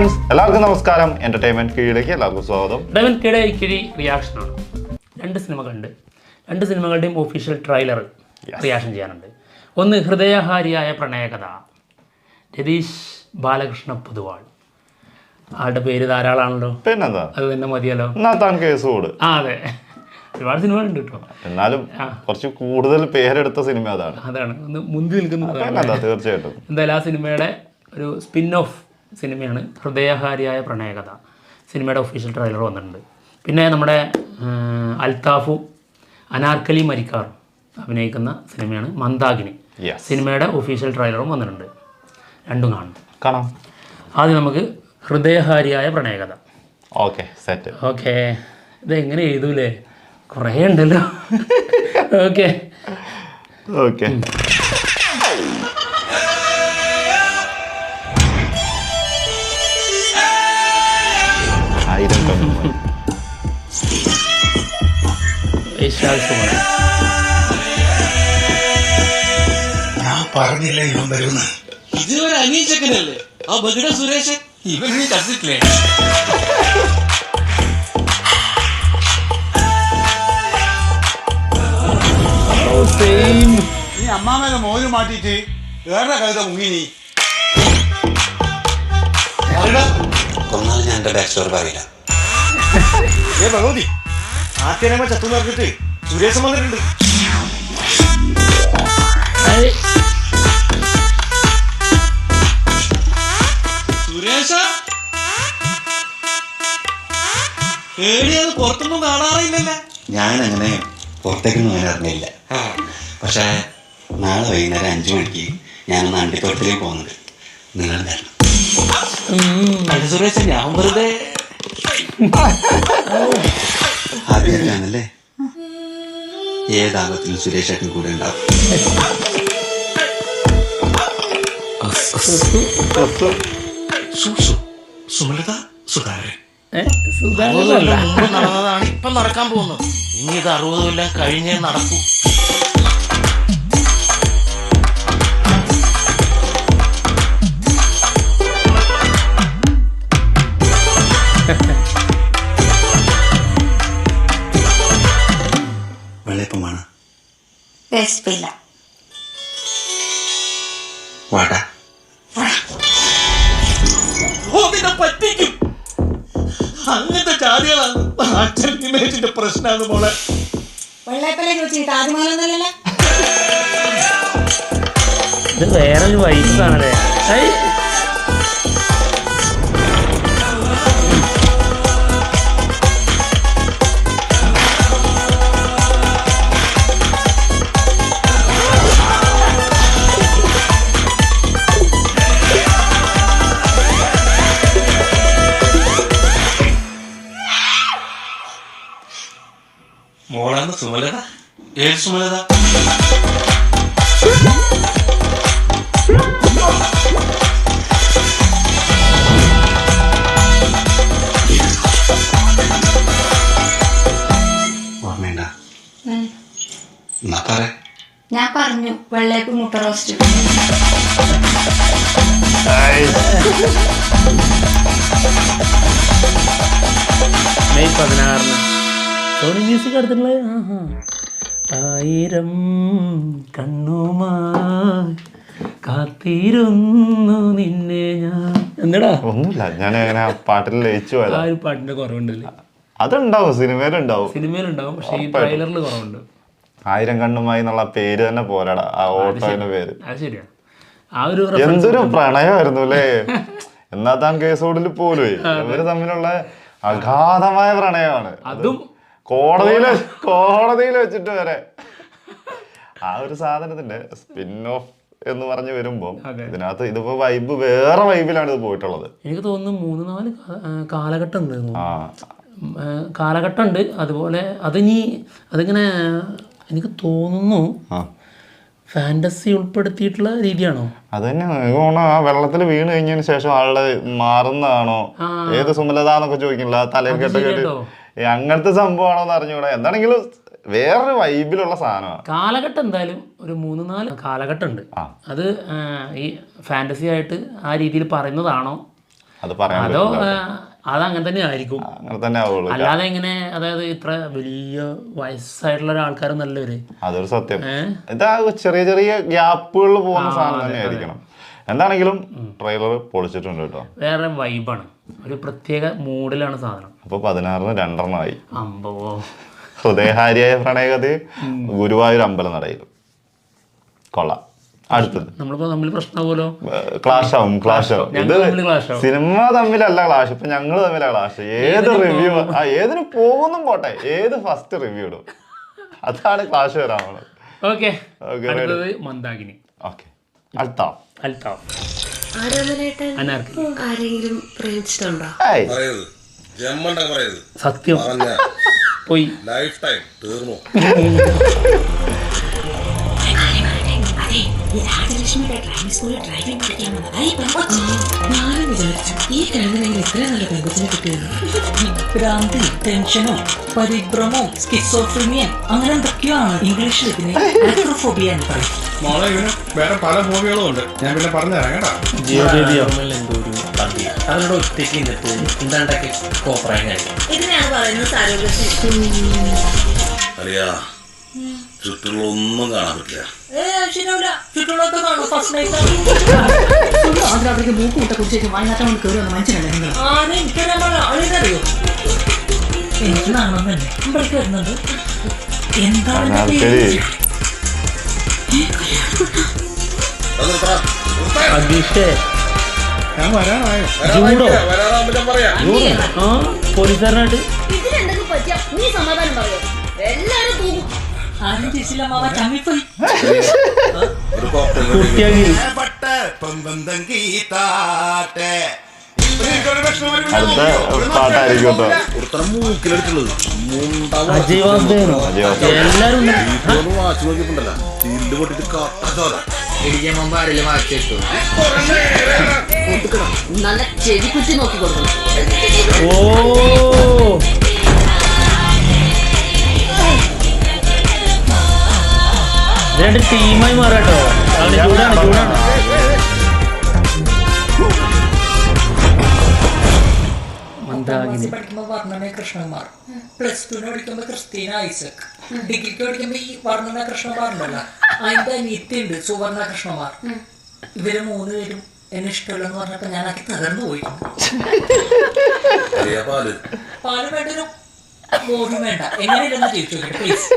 Friends എല്ലാവർക്കും നമസ്കാരം. Entertainment കീഴിലേക്ക് എല്ലാവർക്കും സ്വാഗതം. ഡെവൻ കിടെ ഇക്കിഴി റിയാക്ഷനാണ് രണ്ട് സിനിമകളുണ്ട് രണ്ട് സിനിമകളുടെയും ഒഫീഷ്യൽ ട്രെയിലർ റിയാക്ഷൻ ചെയ്യാനുണ്ട്. ഒന്ന് ഹൃദയഹാരിയായ പ്രണയകഥ. രതീഷ് ബാലകൃഷ്ണ പൊതുവാൾ. ആളുടെ പേര് ധാരാളമാണല്ലോ പിന്നെന്താ? അത് തന്നെ മതിയല്ലോ. താൻ കേസ് കൂട് ആ അതെ. ഒരുപാട് സിനിമകളുണ്ട് കേട്ടോ എന്നാലും കുറച്ച് കൂടുതൽ പേരെടുത്ത സിനിമ അതാണ്. അതാണ്. ഒന്ന് മുന്തി നിൽക്കുന്നത് തീർച്ചയായിട്ടും. എന്തായാലും ആ സിനിമയുടെ ഒരു സ്പിൻ ഓഫ് സിനിമയാണ് ഹൃദയഹാരിയായ പ്രണയകഥ. സിനിമയുടെ ഒഫീഷ്യൽ ട്രെയിലർ വന്നിട്ടുണ്ട്. പിന്നെ നമ്മുടെ അൽത്താഫു അനാർക്കലി മരിക്കാർ അഭിനയിക്കുന്ന സിനിമയാണ് മന്ദാഗിനി സിനിമയുടെ ഒഫീഷ്യൽ ട്രെയിലറും വന്നിട്ടുണ്ട്. രണ്ടും കാണും. കാണാം. ആദ്യം നമുക്ക് ഹൃദയഹാരിയായ പ്രണയകഥ. ഓക്കെ സെറ്റ് ഓക്കെ ഇത് എങ്ങനെ എഴുതൂലേ? കുറേ ഉണ്ടല്ലോ. ഓക്കെ ഓക്കെ ആയിരം സുമൺ ഞാൻ പറഞ്ഞില്ല ഇവൻ വരുന്ന ഇതൊരു അനീചക്കനല്ലേ ആ ബഗിട സുരേഷ് ഇവൻ നീ കണ്ടിട്ടില്ലേ നീ അമ്മാമേനെ മോര് മാറ്റിട്ട് വേറെ കഴുത മുങ്ങി നീ കൊന്നാലും ഞാൻ എന്റെ ബാക്ക് സ്റ്റോറി പറയില്ല. ഏ ഭഗവതി ചത്തു വന്നിട്ടുണ്ട്. സുരേഷ? പുറത്തൊന്നും കാണാറില്ലല്ലേ? ഞാൻ അങ്ങനെ പുറത്തേക്കൊന്നും അങ്ങനെ അറിഞ്ഞില്ല പക്ഷേ നാളെ വൈകുന്നേരം അഞ്ചു മണിക്ക് ഞാൻ അണ്ടിത്തോട്ടത്തിലേക്ക് പോകുന്നുണ്ട്. നിങ്ങൾ വരണം. അല്ല സുരേഷ ഞാൻ വെറുതെ ആദ്യമായിട്ടാണല്ലേ? ഏതാപത്തിലും സുരേഷ് ഏട്ടൻ കൂടെ ഉണ്ടാവും. സുമലത സുധാകരൻ. ഇപ്പൊ നടക്കാൻ പോകുന്നത്. ഇനി ഇത് അറുപത് കൊല്ലം കഴിഞ്ഞേ നടക്കൂ. വിശപ്പില്ല വാടാ. പറ്റിക്കും. അങ്ങനത്തെ ജാതികളാണ് അച്ഛൻ ഇമേജിന്റെ പ്രശ്നമാണ് മോളെ. വെള്ളയപ്പല്ലേ ചോദിച്ചു താജ്മഹലൊന്നല്ലല്ലോ ഇത് വേറൊരു വൈബാണല്ലേ ഐ മോളാണ് സുമലത? ഏത് സുമലത? ഓർമ്മയുണ്ട? എന്നാ പറ. ഞാൻ പറഞ്ഞു വെള്ളേപ്പ് മുട്ട റോസ്റ്റ്. മെയ് പതിനാറിന്. സോണി മ്യൂസിക് എടുത്തിട്ടുള്ളത്? ആഹാ. ആയിരം കണ്ണുമായി കാത്തിരുന്നു നിന്നെ ഞാൻ. എന്താടാ ഒന്നുമില്ല ഞാൻ അങ്ങനെ പാട്ടിൽ ലയിച്ചു ആ ഒരു പാട്ടിന്റെ കുറവുണ്ടല്ലേ അതുണ്ടാവും സിനിമയിലുണ്ടാവും. സിനിമയിലുണ്ടാവും പക്ഷെ ഈ ട്രെയിലറിൽ കുറവുണ്ട്. ആയിരം കണ്ണുമായി എന്നുള്ള പേര് തന്നെ പോരാടാ ആ ഓട്ടോയുടെ പേര്. അത് ശരിയാ. ആ ഒരു എന്തൊരു പ്രണയമായിരുന്നു അല്ലേ? എന്നാ താൻ കേസോടിൽ പോലും ഇവർ തമ്മിലുള്ള അഗാധമായ പ്രണയമാണ്. അതും കോടതിയിൽ കോടതിയിൽ വെച്ചിട്ട് വരെ. ആ ഒരു സാധനത്തിന്റെ സ്പിൻ ഓഫ് എന്ന് പറഞ്ഞു വരുമ്പോ അതെ. ഇതിനകത്ത് ഇതിപ്പോ വൈബ് വേറെ വൈബിലാണ് ഇത് പോയിട്ടുള്ളത്. എനിക്ക് തോന്നുന്നു മൂന്ന് നാല് കാലഘട്ടം ആ. കാലഘട്ടം ഉണ്ട്. അതുപോലെ അതിനി അതിങ്ങനെ എനിക്ക് തോന്നുന്നു ആ. ഫാന്റസി ഉൾപ്പെടുത്തിയിട്ടുള്ള രീതിയാണോ? അത് തന്നെ. ആ വെള്ളത്തിൽ വീണ് കഴിഞ്ഞതിന് ശേഷം ആളുടെ മാറുന്നതാണോ? ഏത് സുമലതാന്നൊക്കെ ചോദിക്കില്ല തലയിൽ കെട്ട് അങ്ങനത്തെ സംഭവമാണോ എന്ന് അറിഞ്ഞൂടാ. എന്താണെങ്കിലും വേറൊരു വൈബിലുള്ള സാധനമാണ്. കാലഘട്ടം എന്തായാലും ഒരു മൂന്ന് നാല് കാലഘട്ടം ഉണ്ട് അത് ഈ ഫാന്റസി ആയിട്ട് ആ രീതിയിൽ പറയുന്നതാണോ? അത് പറയാൻ അതോ അത് അങ്ങനെ അതങ്ങനെ തന്നെ ആയിരിക്കും? അങ്ങനെ തന്നെ ആവുള്ളൂ. അല്ലാതെ ഇങ്ങനെ അതായത് ഇത്ര വലിയ വയസ്സായിട്ടുള്ള ഒരാൾക്കാർ നല്ലവര് അതൊരു സത്യം? ഇതാ ചെറിയ ചെറിയ ഗ്യാപ്പുകളിൽ പോകുന്ന സാധനം തന്നെ ആയിരിക്കണം എന്താണെങ്കിലും ട്രെയിലർ പൊളിച്ചിട്ടുണ്ട് കേട്ടോ. വേറെ വൈബാണ് ഒരു പ്രത്യേക മൂഡിലാണ് സാധനം. അപ്പൊ പതിനാറിന് രണ്ടെണ്ണമായി അമ്പോ. ഹൃദയഹാരിയായ പ്രണയഗതി ഗുരുവായൂർ അമ്പലം നടയിലും. കൊള്ളാം. അടുത്തത്. നമ്മളിപ്പോ തമ്മിൽ പ്രശ്നമാവുമല്ലോ? ക്ലാഷ് ആവും ക്ലാഷ് ആവും. ഇത്. സിനിമ തമ്മിലല്ല ക്ലാഷ് ഇപ്പൊ ഞങ്ങൾ തമ്മിലാ ക്ലാഷ് ഏത് റിവ്യൂ ആ ഏതിന് പോകുന്നും പോട്ടെ. ഏത് ഫസ്റ്റ് റിവ്യൂ ഇടും. അതാണ് ക്ലാഷ് വരാൻ ഓക്കെ ഓക്കെ അൽത്താഫ്. ആരെങ്കിലും പ്രേമിച്ചിട്ടുണ്ടോ? സത്യം. പോയി. ലൈഫ് ടൈം തീർന്നു. രാജലക്ഷ്മിയുടെ ഡ്രൈവിംഗ് സ്കൂളിൽ ഡ്രൈവിംഗ് പഠിക്കാൻ വന്നതാ ഈ പെൺകൊച്ച് ഞാനും വിചാരിച്ചു ഈ കഴിഞ്ഞെങ്കിൽ ഇത്ര നല്ല പെൺകൊച്ചിനെ കിട്ടിയെന്ന് ഭ്രാന്തി ടെൻഷനോ പരിഭ്രമോ സ്കിസോഫ്രീനിയ അങ്ങനെ എന്തൊക്കെയാണ് ഇംഗ്ലീഷിൽ ഇതിനെ ആക്രോഫോബിയ എന്ന് പറയും മോളെ ഇവന് വേറെ പല ഹോബികളും ഉണ്ട് ഞാൻ പിന്നെ പറഞ്ഞുതരാം കേട്ടോ അവരുടെ ഒറ്റയ്ക്ക് നിന്നിട്ട് എന്താണ്ടൊക്കെ കോപ്പറായി കഴിയും ഇതിനാണ് പറയുന്നത് സാരോഗ്യ അറിയാ ചുറ്റുള്ള ഒന്നും കാണാൻ പറ്റില്ല ആദ്യം മൂക്ക് മുട്ട കുടിച്ചേക്ക് വയനാട്ടം കൊണ്ട് കയറി വന്ന മനുഷ്യനല്ലേ എനിക്ക് നാണം തന്നെ ഇവിടേക്ക് വരുന്നുണ്ട് എന്താണ് ഇതിന്റെ അനാർക്കലി അത് നിർത്തടാ. നിർത്തേ. അഗീഷേ ഞാൻ വരാനായോ ജൂഡോ. പോലീസുകാരനായിട്ട്. ഇതിലെന്തൊക്കെ പറ്റിയ? നീ സമാധാനം പറയോ? എല്ലാരും തൂക്കും അടുത്ത പാട്ടായിരിക്കും മൂക്കിലെടുത്തുള്ളത് മുണ്ടാവും അജയ് വാസുദേവനോ അജയ് വാസുദേവൻ. എല്ലാരും ഉണ്ട്. ഇതൊന്നും വാച്ച് നോക്കിയിട്ടുണ്ടല്ലോ. പൊട്ടിട്ട് ചോര. നല്ല ചെവി കുത്തി നോക്കി കൊടുക്കണം ഓ. രണ്ട് ടീമായി മാറാട്ടോ ചൂടാണ് ചൂടാണ് മന്ദാകിനി. പഠിക്കുമ്പോ വർണന കൃഷ്ണകുമാർ പ്ലസ് ടുന് പഠിക്കുമ്പോ ക്രിസ്റ്റീന ഐസക്. ഡിഗ്രിക്ക് പഠിക്കുമ്പോ ഈ വർണന കൃഷ്ണകുമാർ ഉണ്ടല്ലോ അതിന്റെ അനിയത്തിയുണ്ട് സുവർണ കൃഷ്ണകുമാർ ഇവർ മൂന്ന് പേരും എന്നെ ഇഷ്ടമല്ലെന്ന് പറഞ്ഞപ്പോ ഞാനൊക്കെ തകർന്നു പോയി. പാൽ. വേണ്ടൊരു മോരും വേണ്ട. എങ്ങനെയല്ലെന്ന് ചോദിച്ചു പ്ലീസ്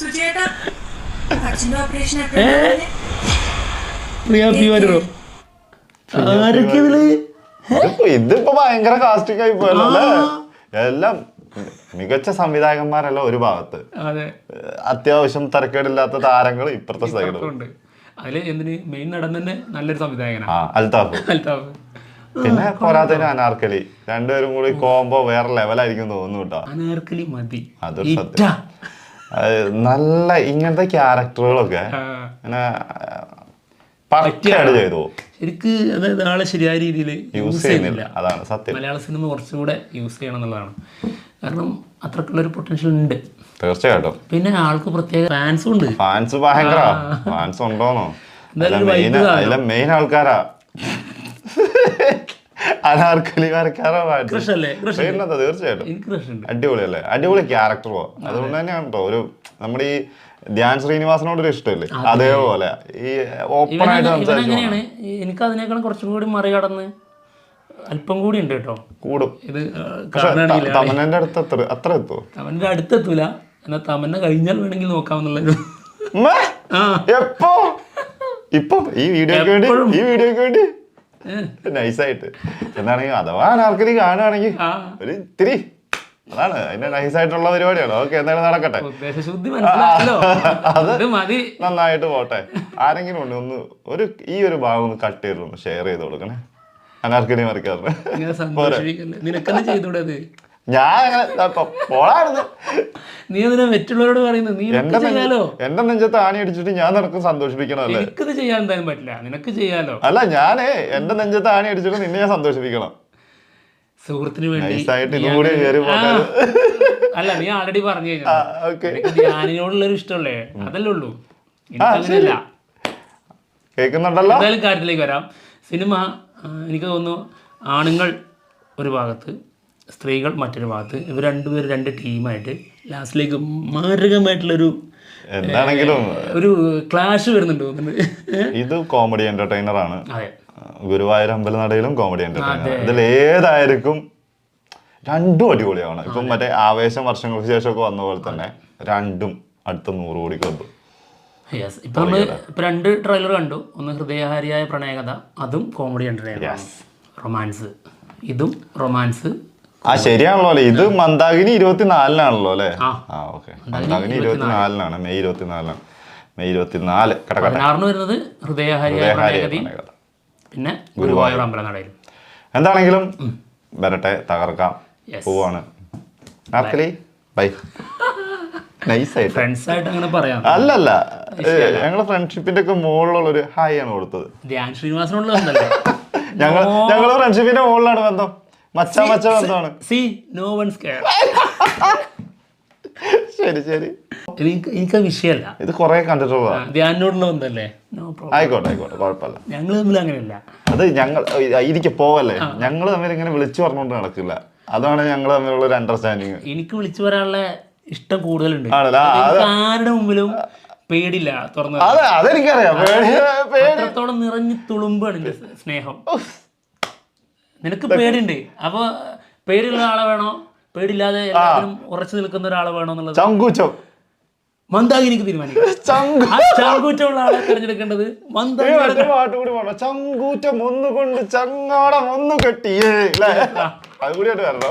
ഓപ്പറേഷൻ പ്രിയ പി വരുമോ ആരൊക്കെ ഇതിൽ? ഇതിപ്പോ ഭയങ്കര കാസ്റ്റിംഗ് ആയി പോയല്ലോ എല്ലാം മികച്ച സംവിധായകന്മാരല്ല ഒരു ഭാഗത്ത്. അതെ. അത്യാവശ്യം തരക്കേടില്ലാത്ത താരങ്ങൾ ഇപ്പുറത്തെ സൈഡ് അതിൽ എന്തിന്? മെയിൻ നടൻ തന്നെ നല്ലൊരു സംവിധായകനാണ് അൽതാഫ്. പിന്നെ പോരാത്തതിന് അനാർക്കലി. രണ്ടുപേരും കൂടി കോംബോ വേറെ ലെവലായിരിക്കും തോന്നുന്നു കേട്ടോ. അനാർക്കലി മതി. അതൊരു സത്യം. നല്ല ഇങ്ങനത്തെ ക്യാരക്ടറുകളൊക്കെ എനിക്ക് ചെയ്തു. ശരിക്ക് അതായത് ആളെ ശരിയായ രീതിയിൽ യൂസ് ചെയ്യുന്നില്ല. അതാണ് സത്യം. മലയാള സിനിമ കുറച്ചുകൂടെ യൂസ് ചെയ്യണം എന്നുള്ളതാണ് കാരണം അത്രക്കുള്ള ഒരു പൊട്ടൻഷ്യൽ ഉണ്ട്. തീർച്ചയായിട്ടും. പിന്നെ ആൾക്ക് പ്രത്യേക ഫാൻസും ഉണ്ട്. ഫാൻസ് ഭയങ്കര. ഫാൻസ് ഉണ്ടോന്നോ? മെയിൻ ആൾക്കാരാ. അനാർക്കലി അല്ലേ? പിന്നെന്താ തീർച്ചയായിട്ടും. അടിപൊളിയല്ലേ? അടിപൊളി ക്യാരക്ടർ പോ അതുകൊണ്ട് തന്നെയാണ് കേട്ടോ ഒരു നമ്മുടെ ഈ ധ്യാൻ ശ്രീനിവാസനോട് ഒരു ഇഷ്ടമില്ലേ അതേപോലെ. ഈ ഓപ്പൺ ആയിട്ട് സംസാരിച്ചു എനിക്ക് അതിനേക്കാളും കുറച്ചും കൂടി മറികടന്ന് അല്പം കൂടി ഉണ്ട് കേട്ടോ കൂടും. ഇത് തമന്നന്റെ അടുത്ത് എത്ര അത്ര എത്തുമോ തമന്റെ അടുത്തെത്തൂല. എന്നാ തമന്ന കഴിഞ്ഞാൽ വേണമെങ്കിൽ നോക്കാമെന്നുള്ളത്? എപ്പോ? ഇപ്പൊ ഈ വീഡിയോക്ക് വേണ്ടി ഈ വീഡിയോക്ക് വേണ്ടി. നൈസായിട്ട് എന്താണെങ്കിൽ അഥവാ ആർക്കെങ്കിലും കാണുകയാണെങ്കിൽ. ഒരു ഇത്തിരി അതാണ്. അതിന്റെ നൈസായിട്ടുള്ള പരിപാടിയാണ്. ഓക്കെ എന്തായാലും നടക്കട്ടെ. അത് നന്നായിട്ട് പോട്ടെ. ആരെങ്കിലും ഉണ്ട് ഒന്ന് ഒരു ഈ ഒരു ഭാഗം ഒന്ന് കട്ട് ചെയ്തിട്ടൊന്ന് ഷെയർ ചെയ്ത് കൊടുക്കണേ. അനാർക്കലി മറിക്കാറിന് ചെയ്തൂടെ അത് ഞാൻ അങ്ങനെ പോളായിരുന്നു നീ അതിനെ മറ്റുള്ളവരോട് പറയുന്നത്? നീ എന്റെ ചെയ്യാലോ? എന്റെ നെഞ്ചത്ത് ആണി അടിച്ചിട്ട് ഞാൻ നിനക്ക് സന്തോഷിപ്പിക്കണമല്ലേ? എനിക്കത് ചെയ്യാൻ എന്തായാലും പറ്റില്ല. നിനക്ക് ചെയ്യാലോ? അല്ല ഞാനേ എന്റെ നെഞ്ചത്ത് ആണി അടിച്ചിട്ട് നിന്നെ ഞാൻ സന്തോഷിപ്പിക്കണം. സുഹൃത്തിന് വേണ്ടി. അല്ല നീ ആൾറെഡി പറഞ്ഞു ധ്യാനിനോടുള്ളൊരു ഇഷ്ടമല്ലേ? അതല്ലേ ഉള്ളൂ. എനിക്കങ്ങനെയല്ല കേൾക്കുന്നുണ്ടല്ലോ? എന്തായാലും കാര്യത്തിലേക്ക് വരാം. സിനിമ എനിക്ക് തോന്നുന്നു ആണുങ്ങൾ ഒരു ഭാഗത്ത് സ്ത്രീകൾ മറ്റൊരു ഭാഗത്ത്. ഇവർ രണ്ടുപേരും രണ്ട് ടീമായിട്ട് ലാസ്റ്റിലേക്ക് മാരകമായിട്ടുള്ളൊരു എന്താണെങ്കിലും ഒരു ക്ലാഷ് വരുന്നുണ്ട് ഇത് കോമഡി എന്റർടൈനർ ആണ്. ഗുരുവായൂർ അമ്പലനടയിലും കോമഡി എന്റർടൈനർ ഇതിൽ ഏതായിരിക്കും രണ്ടും അടിപൊളിയാണ്. ഇപ്പം മറ്റേ ആവേശം വർഷങ്ങൾക്ക് ശേഷമൊക്കെ വന്ന പോലെ തന്നെ രണ്ടും അടുത്ത നൂറ് കോടി ക്ലബ്ബ്. യെസ് ഇപ്പം നമ്മൾ ഇപ്പം രണ്ട് ട്രെയിലർ കണ്ടു. ഒന്ന് ഹൃദയഹാരിയായ പ്രണയകഥ അതും കോമഡി എന്റർടൈനർ റൊമാൻസ്. ഇതും റൊമാൻസ്. ആ ശരിയാണല്ലോ അല്ലെ ഇത് മന്ദാകിനി ഇരുപത്തിനാലിനാണല്ലോ അല്ലെ? ആ. ഓക്കെ. മന്ദാകിനി ഇരുപത്തിനാലിനാണ്. മെയ് ഇരുപത്തിനാലിനാണ്. മെയ് ഇരുപത്തിനാല്. പതിനാറിന് വരുന്നത്. പിന്നെ ഗുരുവായൂർ. അമ്പലനടയിലും എന്താണെങ്കിലും വരട്ടെ തകർക്കാം. പോവാണ്. നാർക്കലി ബൈ. നൈസായിട്ട്. ഫ്രണ്ട്സായിട്ട് അങ്ങനെ പറയാം. അല്ലല്ല. ഞങ്ങളുടെ ഞങ്ങളെ ഫ്രണ്ട്ഷിപ്പിന്റെ ഒക്കെ മുകളിലുള്ള ഒരു ഹായ് ആണ് കൊടുത്തത്. ധ്യാൻ ശ്രീനിവാസനോടുള്ള ഞങ്ങൾ ഞങ്ങളെ ഫ്രണ്ട്ഷിപ്പിന്റെ മുകളിലാണ് ബന്ധം. മച്ച മച്ച ബന്ധമാണ് സി നോ കെയർ ശരി ശരി. എനിക്ക് എനിക്ക് ആ വിഷയമല്ല. ഇത് കുറെ ധ്യാനോടുള്ള നോ പ്രോബ്ലം ആയിക്കോട്ടെ ആയിക്കോട്ടെ കുഴപ്പമില്ല. ഞങ്ങൾ തമ്മിൽ അങ്ങനെയല്ല. അത് ഞങ്ങൾ ഇരിക്കെ പോവല്ലേ? ഞങ്ങൾ തമ്മിൽ ഇങ്ങനെ വിളിച്ചു പറഞ്ഞുകൊണ്ട് നടക്കില്ല. അതാണ് ഞങ്ങൾ തമ്മിലുള്ള ഒരു അണ്ടർസ്റ്റാൻഡിങ് എനിക്ക് വിളിച്ചു പറയാനുള്ള ഇഷ്ടം കൂടുതലുണ്ട്. ആരുടെ മുമ്പിലും പേടില്ല തുറന്നു. അതെ അതെനിക്കറിയാം. പേടി പേടി. നിറഞ്ഞു തുളുമ്പാണ് സ്നേഹം. നിനക്ക് പേടിയുണ്ട്. അപ്പൊ പേടിയുള്ള ആളെ വേണോ? പേടില്ലാതെ എല്ലാവരും ഉറച്ചു നിൽക്കുന്ന ഒരാളെ വേണോ എന്നുള്ളത്? ചങ്കൂച്ചം മന്ദാകിനിക്ക് തീരുമാനിക്കാം. ആളെ തിരഞ്ഞെടുക്കേണ്ടത് പാട്ട് കൂടി പോണോ ചങ്കൂറ്റം ഒന്നുകൊണ്ട് ചങ്ങാടം ഒന്ന് കെട്ടിയേ അല്ലേ അത് കൂടിയായിട്ട് വരണോ?